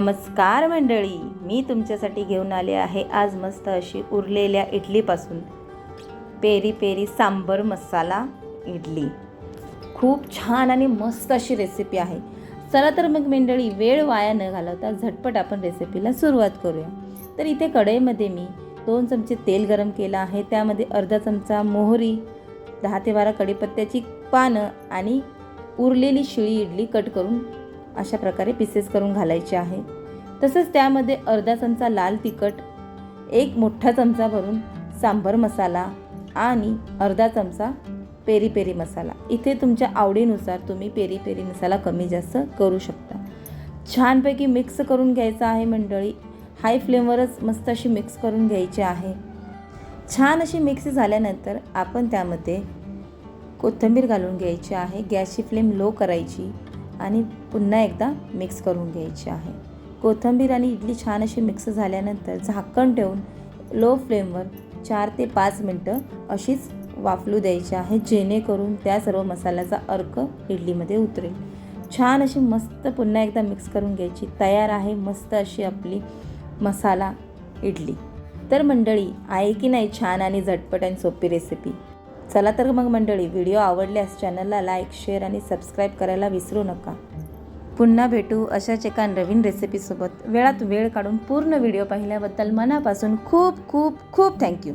नमस्कार मंडळी मी तुमच्यासाठी घेऊन आले आहे आज मस्त अशी उरलेल्या इडलीपासून. Peri peri sambar masala idli. खूप छान आणि मस्त अशी रेसिपी आहे. चला तर मग मंडळी वेळ वाया न घालवता झटपट आपण रेसिपीला सुरुवात करूया. तर इथे कढईमध्ये मी दोन चमचे तेल गरम केलं आहे. त्यामध्ये अर्धा चमचा मोहरी दहा ते बारा कढीपत्त्याची पानं आणि उरलेली शिळी इडली कट करून अशा प्रकारे पीसेस करून घालायचे आहे. तसंच त्यामध्ये अर्धा चमचा लाल तिखट एक मोठा चमचा भरून सांबर मसाला आणि अर्धा चमचा पेरी पेरी मसाला. इथे तुमच्या आवडीनुसार तुम्ही पेरी पेरी मसाला कमी जास्त करू शकता. छानपैकी मिक्स करून घ्यायचा आहे मंडळी. हाय फ्लेमवरच मस्त अशी मिक्स करून घ्यायची आहे. छान अशी मिक्स झाल्यानंतर आपण त्यामध्ये कोथिंबीर घालून घ्यायची आहे. गॅसची फ्लेम लो करायची आणि पुन्हा एकदा मिक्स करून घ्यायची आहे. कोथिंबीर आणि इडली छान अशी मिक्स झाल्यानंतर झाकण ठेवून लो फ्लेमवर चार ते पाच मिनटं अशीच वाफलू द्यायची आहे जेणेकरून त्या सर्व मसाल्याचा अर्क इडलीमध्ये उतरेल. छान अशी मस्त पुन्हा एकदा मिक्स करून घ्यायची. तयार आहे मस्त अशी आपली मसाला इडली. तर मंडळी आहे की नाही छान आणि झटपट आणि सोपी रेसिपी चला तर मग मंडळी व्हिडिओ आवडल्यास चॅनलला लाईक शेअर आणि सबस्क्राईब करायला विसरू नका. पुन्हा भेटू अशाच एका नवीन रेसिपीसोबत वेळात वेळ काढून पूर्ण व्हिडिओ पाहिल्याबद्दल मनापासून खूप खूप खूप थँक्यू